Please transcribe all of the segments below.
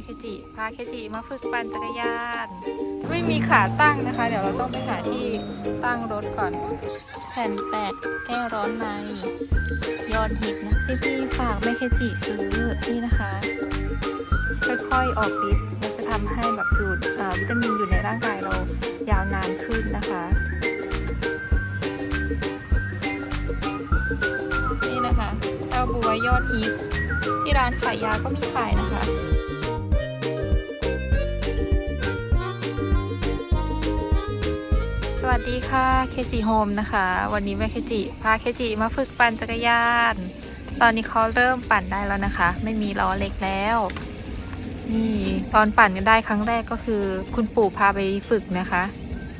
ม่เคจิ พาเคจิมาฝึกปั่นจักรยาน ไม่มีขาตั้งนะคะ เดี๋ยวเราต้องไปหาที่ตั้งรถก่อน แผ่นแปะแก้ร้อนในยอดฮิตนะพี่ๆฝากแม่เคจิซื้อนี่นะคะ ค่อยๆออกฤทธิ์มันจะทำให้แบบดูดวิตามินอยู่ในร่างกายเรายาวนานขึ้นนะคะนี่นะคะเต้าบัวยอดฮิตที่ร้านขายยาก็มีขายนะคะ วัสดีค่ะเคจิโฮมนะคะ วันนี้แม่เคจิพาเคจิมาฝึกปั่นจักรยาน ตอนนี้เขาเริ่มปั่นได้แล้วนะคะ ไม่มีล้อเล็กแล้ว นี่ตอนปั่นกันได้ครั้งแรกก็คือ คุณปู่พาไปฝึกนะคะ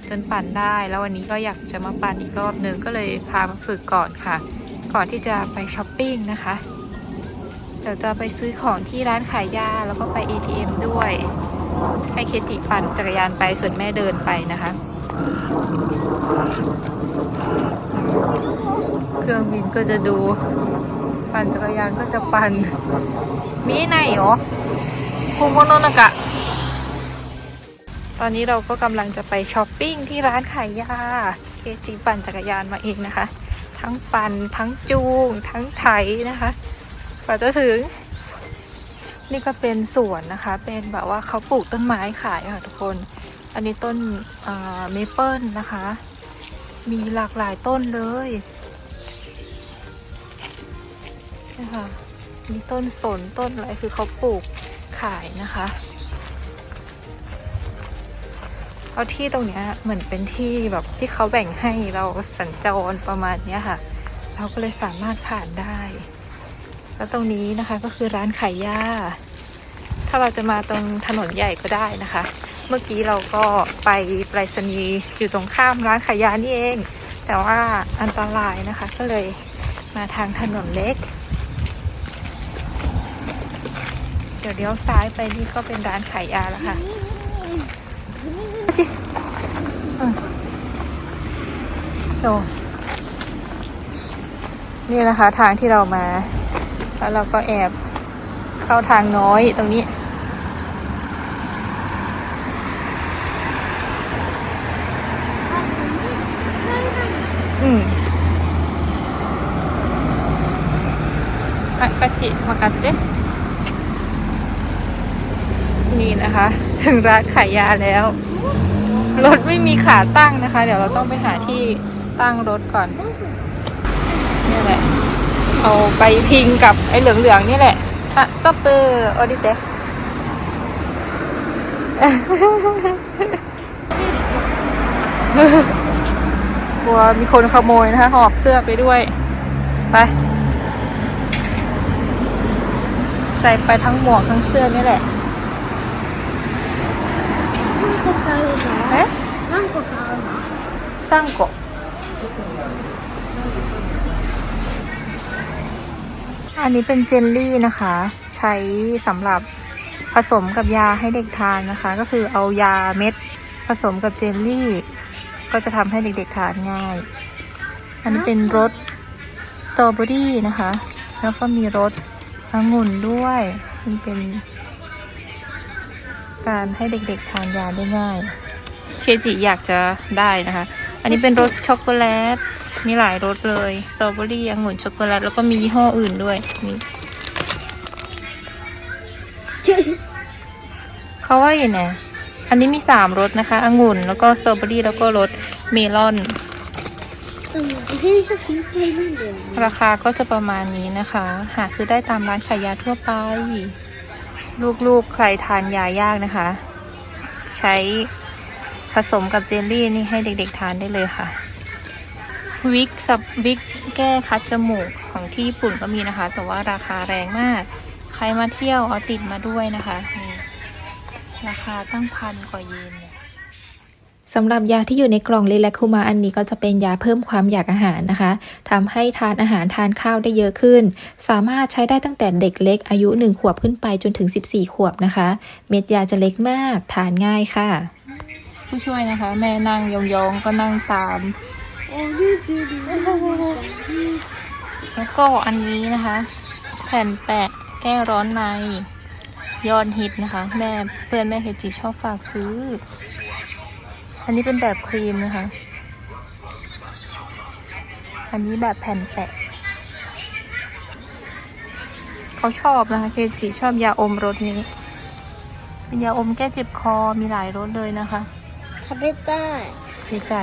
จนปั่นได้แล้ววันนี้ก็อยากจะมาปั่นอีกรอบนึงก็เลยพามาฝึกก่อนค่ะ ก่อนที่จะไปช้อปปิ้งนะคะเดี๋ยวจะไปซื้อของที่ร้านขายยาแล้วก็ไป ATM ด้วย ให้เคจิปั่นจักรยานไปส่วนแม่เดินไปนะคะ เครื่องบินก็จะดู ปั่นจักรยานก็จะปั่นมีไหนหรอคุโมโนนกะ ตอนนี้เราก็กำลังจะไปช้อปปิ้งที่ร้านขายยา เคจิปั่นจักรยานมาเองนะคะ ทั้งปั่นทั้งจูง ทั้งไถนะคะกว่าจะถึง นี่ก็เป็นสวนนะคะ เป็นแบบว่าเขาปลูกต้นไม้ขายค่ะทุกคน อันนี้ต้นเมเปิลนะคะ มีหลากหลายต้นเลยนี่ค่ะ มีต้นสนต้นอะไรคือเขาปลูกขายนะคะเพราะที่ตรงเนี้ยเหมือนเป็นที่แบบที่เขาแบ่งให้เราสัญจรประมาณเนี้ยค่ะ เราก็เลยสามารถผ่านได้ แล้วตรงนี้นะคะก็คือร้านขายยาถ้าเราจะมาตรงถนนใหญ่ก็ได้นะคะ เมื่อกี้เราก็ไปไปรษณีย์อยู่ตรงข้ามร้านขายยานี่เอง แต่ว่าอันตรายนะคะ ก็เลยมาทางถนนเล็ก เดี๋ยวเลี้ยวซ้ายไปนี่ก็เป็นร้านขายยาแล้วค่ะจิโซนี่นะคะทางที่เรามา แล้วเราก็แอบเข้าทางน้อยตรงนี้ อะกะจิมากัดเจ๊นี่นะคะ ถึงร้านขายยาแล้ว รถไม่มีขาตั้งนะคะ เดี๋ยวเราต้องไปหาที่ตั้งรถก่อนนี่แหละ เอาไปพิงกับไอ้เหลืองๆนี่แหละอะสต็อปเปอร์ออดิเต ลัวมีคนขโมยนะคะ หอบเสื้อไปด้วย ไป ใส่ไปทั้งหมวกทั้งเสื้อนี่แหละเอ๊ะสร้างกบอันนี้เป็นเจลลี่นะคะ ใช้สำหรับผสมกับยาให้เด็กทานนะคะ ก็คือเอายาเม็ดผสมกับเจลลี่ ก็จะทำให้เด็กๆทานง่าย อันนี้เป็นรสสตรอเบอรี่นะคะ แล้วก็มีรสองุ่นด้วยมันเป็นการให้เด็กๆทานยาได้ง่าย เคจิอยากจะได้นะคะ อันนี้เป็นรสช็อกโกแลต มีหลายรสเลยสตรอเบอรี่องุ่นช็อกโกแลต แล้วก็มียี่ห้ออื่นด้วยมีเขาว่า อันนี้มี 3รสนะคะ องุ่น แล้วก็สตรอเบอรี่ แล้วก็รสเมลอนราคาก็จะประมาณนี้นะคะ หาซื้อได้ตามร้านขายยาทั่วไป ลูกๆ ใครทานยายากนะคะ ใช้ผสมกับเจลลี่นี่ให้เด็กๆทานได้เลยค่ะ วิกสับวิกแก้คัดจมูกของที่ญี่ปุ่นก็มีนะคะ แต่ว่าราคาแรงมาก ใครมาเที่ยวเอาติดมาด้วยนะคะนี่ ราคาตั้งพันกว่าเยนเนี่ยสำหรับยาที่อยู่ในกล่องเลแลคูมาอันนี้ก็จะเป็นยาเพิ่มความอยากอาหารนะคะทำให้ทานอาหารทานข้าวได้เยอะขึ้น สามารถใช้ได้ตั้งแต่เด็กเล็กอายุ 1 ขวบขึ้นไปจนถึง 14 ขวบนะคะ เม็ดยาจะเล็กมากทานง่ายค่ะ ผู้ช่วยนะคะ แม่นั่งยองๆก็นั่งตามแล้วก็อันนี้นะคะ แผ่นแปะแก้ร้อนใน ยอดฮิตนะคะ แม่เพื่อนแม่เคจิชอบฝากซื้อ อันนี้เป็นแบบครีมนะคะ อันนี้แบบแผ่นแปะ เขาชอบนะคะ เคจิชอบยาอมรสนี้เป็นยาอมแก้เจ็บคอมีหลายรสเลยนะคะคาเบต้าสีไก่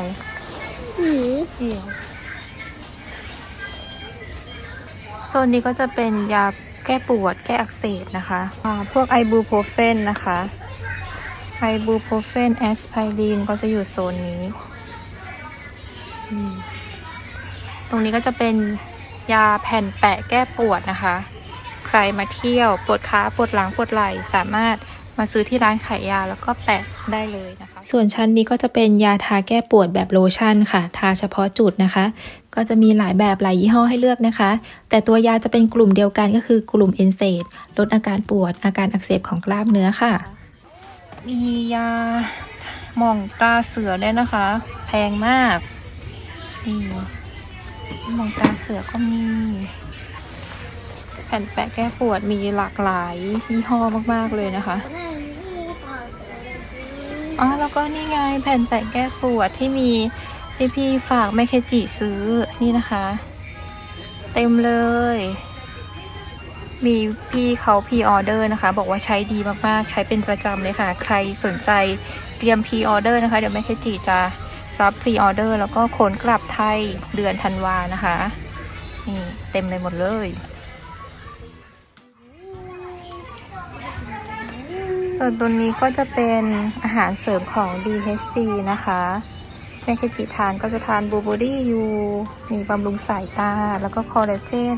หมีเดี่ยวโซนนี้ก็จะเป็นยา แก้ปวด แก้อักเสบนะคะพวกไอบูโพรเฟนนะคะไอบูโพรเฟนแอสไพรีนก็จะอยู่โซนนี้ ตรงนี้ก็จะเป็นยาแผ่นแปะแก้ปวดนะคะ ใครมาเที่ยวปวดขาปวดหลังปวดไหล่สามารถมาซื้อที่ร้านขายยาแล้วก็แปะได้เลยนะคะ ส่วนชั้นนี้ก็จะเป็นยาทาแก้ปวดแบบโลชั่นค่ะ ทาเฉพาะจุดนะคะ ก็จะมีหลายแบบหลายยี่ห้อให้เลือกนะคะ แต่ตัวยาจะเป็นกลุ่มเดียวกันก็คือกลุ่มเอนเซดลดอาการปวด อาการอักเสบของกล้ามเนื้อค่ะ มียาหม่องตาเสือด้วยนะคะ แพงมากนี่หม่องตาเสือก็มี แผ่นแปะแก้ปวดมีหลากหลายยี่ห้อมากๆเลยนะคะอ๋อแล้วก็นี่ไงแผ่นแปะแก้ปวดที่มี พี่พี่ฝากแม่เคจิซื้อนี่นะคะ เต็มเลย มีพี่เขาพีออเดอร์นะคะ บอกว่าใช้ดีมากๆ ใช้เป็นประจำเลยค่ะ ใครสนใจเตรียมพีออเดอร์นะคะ เดี๋ยวแม่เคจิจะรับพรีออเดอร์แล้วก็ขนกลับไทยเดือนธันวานะคะ นี่เต็มเลยหมดเลย ส่วนตัวนี้ก็จะเป็นอาหารเสริมของ DHC นะคะ แม่เคจิทานก็จะทานบูบูรี่ยูมีบำรุงสายตา แล้วก็คอลลาเจน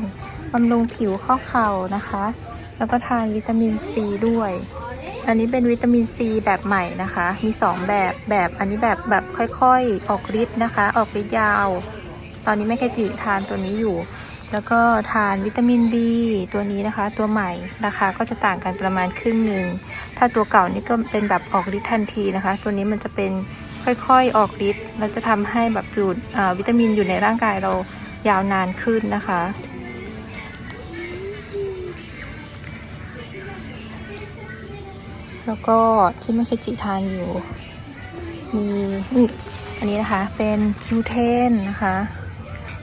บำรุงผิวข้อเข่านะคะ แล้วก็ทานวิตามินซีด้วย อันนี้เป็นวิตามินซีแบบใหม่นะคะ มี 2 แบบแบบอันนี้แบบแบบค่อยๆ ออกฤทธิ์นะคะ ออกฤทธิ์ยาว ตอนนี้แม่เคจิทานตัวนี้อยู่ แล้วก็ทานวิตามินดีตัวนี้นะคะ ตัวใหม่ราคาก็จะต่างกันประมาณครึ่งหนึ่งถ้าตัวเก่านี่ก็เป็นแบบออกฤทธิ์ทันทีนะคะ ตัวนี้มันจะเป็น ค่อยๆ ออกฤทธิ์แล้วจะทำให้แบบอยู่วิตามินอยู่ในร่างกายเรายาวนานขึ้นนะคะ แล้วก็ที่ไม่เคจิทานอยู่ มีนี่อันนี้นะคะเป็นคิวเทนนะคะ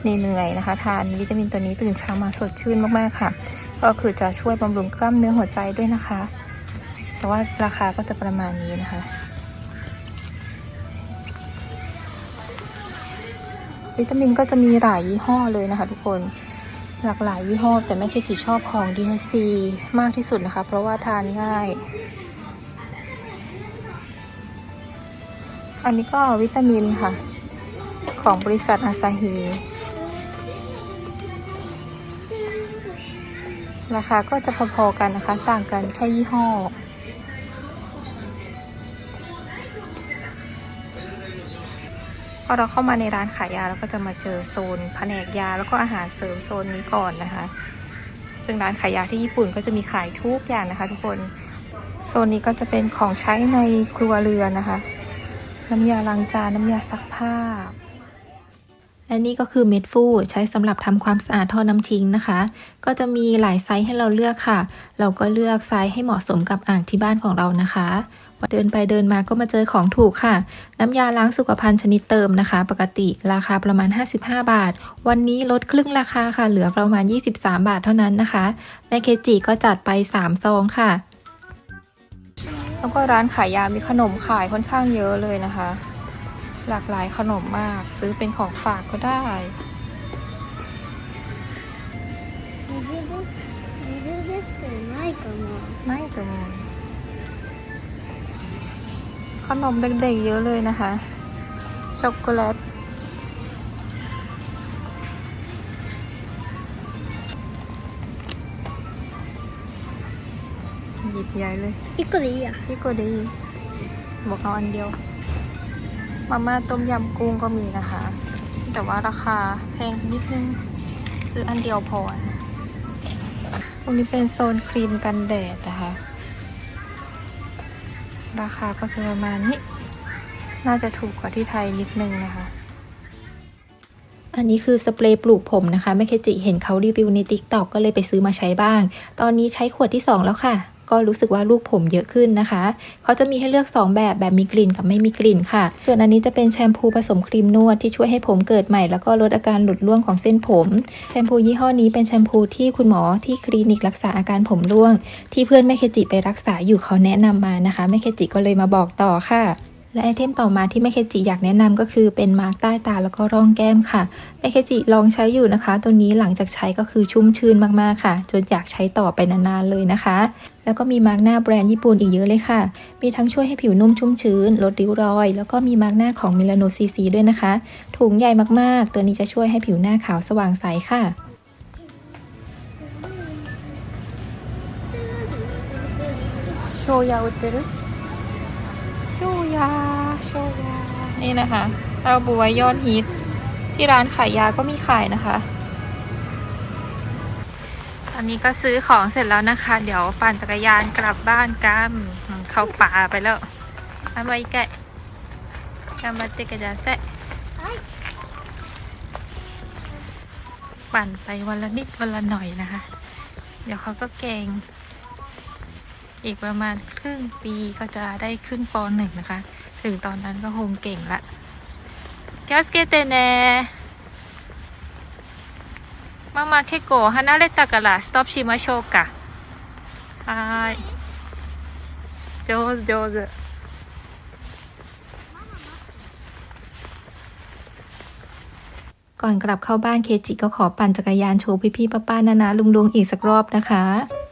เหนื่อยนะคะ ทานวิตามินตัวนี้ตื่นเช้ามาสดชื่นมากๆค่ะ ก็คือจะช่วยบำรุงกล้ามเนื้อหัวใจด้วยนะคะ แต่ว่าราคาก็จะประมาณนี้นะคะ วิตามินก็จะมีหลายยี่ห้อเลยนะคะทุกคนหลากหลายยี่ห้อ แต่แม่เคจิชอบของ DHC มากที่สุดนะคะ เพราะว่าทานง่าย อันนี้ก็วิตามินค่ะ ของบริษัทอาซาฮีราคาก็จะพอๆกันนะคะ ต่างกันแค่ยี่ห้อ พอเราเข้ามาในร้านขายยาเราก็จะมาเจอโซนแผนกยาแล้วก็อาหารเสริมโซนนี้ก่อนนะคะ ซึ่งร้านขายยาที่ญี่ปุ่นก็จะมีขายทุกอย่างนะคะ ทุกคนโซนนี้ก็จะเป็นของใช้ในครัวเรือนนะคะ น้ำยาล้างจานน้ำยาซักผ้า และนี่ก็คือเม็ดฟูใช้สำหรับทำความสะอาดท่อน้ำทิ้งนะคะ ก็จะมีหลายไซส์ให้เราเลือกค่ะ เราก็เลือกไซส์ให้เหมาะสมกับอ่างที่บ้านของเรานะคะ เดินไปเดินมาก็มาเจอของถูกค่ะ น้ำยาล้างสุขภัณฑ์ชนิดเติมนะคะ ปกติราคาประมาณ 55 บาท วันนี้ลดครึ่งราคาค่ะ เหลือประมาณ 23 บาทเท่านั้นนะคะแม่เคจิก็จัดไป 3 ซองค่ะ แล้วก็ร้านขายยามีขนมขายค่อนข้างเยอะเลยนะคะ หลากหลายขนมมากซื้อเป็นของฝากก็ได้ นมเด็กๆเยอะเลยนะคะ ช็อกโกแลต หยิบใหญ่เลยอีกกดีอะพี่โกดีบอกเอาอันเดียว มาม่าต้มยำกุ้งก็มีนะคะ แต่ว่าราคาแพงนิดนึง ซื้ออันเดียวพอนะตรงนี้เป็นโซนครีมกันแดดนะคะ ราคาก็จะประมาณนี้ น่าจะถูกกว่าที่ไทยนิดนึงนะคะ อันนี้คือสเปรย์ปลูกผมนะคะแม่เคจิเห็นเขารีวิวใน t ิ k t o k ก็เลยไปซื้อมาใช้บ้าง ตอนนี้ใช้ขวดที่ 2 แล้วค่ะ ก็รู้สึกว่าลูกผมเยอะขึ้นนะคะ เขาจะมีให้เลือก 2 แบบแบบมีกลิ่นกับไม่มีกลิ่นค่ะ ส่วนอันนี้จะเป็นแชมพูผสมครีมนวดที่ช่วยให้ผมเกิดใหม่ แล้วก็ลดอาการหลุดร่วงของเส้นผม แชมพูยี่ห้อนี้เป็นแชมพูที่คุณหมอที่คลินิกรักษาอาการผมร่วง ที่เพื่อนแม่เคจิไปรักษาอยู่เขาแนะนำมานะคะแม่เคจิก็เลยมาบอกต่อค่ะ และไอเทมต่อมาที่แม่เคจิอยากแนะนำก็คือเป็นมาร์กใต้ตาแล้วก็ร่องแก้มค่ะแม่เคจิลองใช้อยู่นะคะ ตัวนี้หลังจากใช้ก็คือชุ่มชื่นมากๆค่ะ จนอยากใช้ต่อไปนานๆเลยนะคะ แล้วก็มีมาร์กหน้าแบรนด์ญี่ปุ่นอีกเยอะเลยค่ะ มีทั้งช่วยให้ผิวนุ่มชุ่มชื้น ลดริ้วรอย แล้วก็มีมาร์กหน้าของมิลาน o ซีซีด้วยนะคะ ถุงใหญ่มากๆ ตัวนี้จะช่วยให้ผิวหน้าขาวสว่างใสค่ะโชยาอุตรุ ชยาโชยา นี่นะคะเต้าบัวยอดฮิต ที่ร้านขายยาก็มีขายนะคะตอนนี้ก็ซื้อของเสร็จแล้วนะคะ เดี๋ยวปั่นจักรยานกลับบ้านกันเข้าป่าไปแล้วทำไมแกะทำมาเตกระยาแซะปั่นไปวันละนิดวันละหน่อยนะคะ เดี๋ยวเขาก็เก่ง อีกประมาณครึ่งปีก็จะได้ขึ้นปหนึ่งนะคะ ถึงตอนนั้นก็คงเก่งละ気をつけてねママ結構離れたからストップしましょうかはーい上手上手 ก่อนกลับเข้าบ้านเคจิก็ขอปั่นจักรยานโชว์พี่ๆป้าๆนานาลุงๆอีกสักรอบนะคะ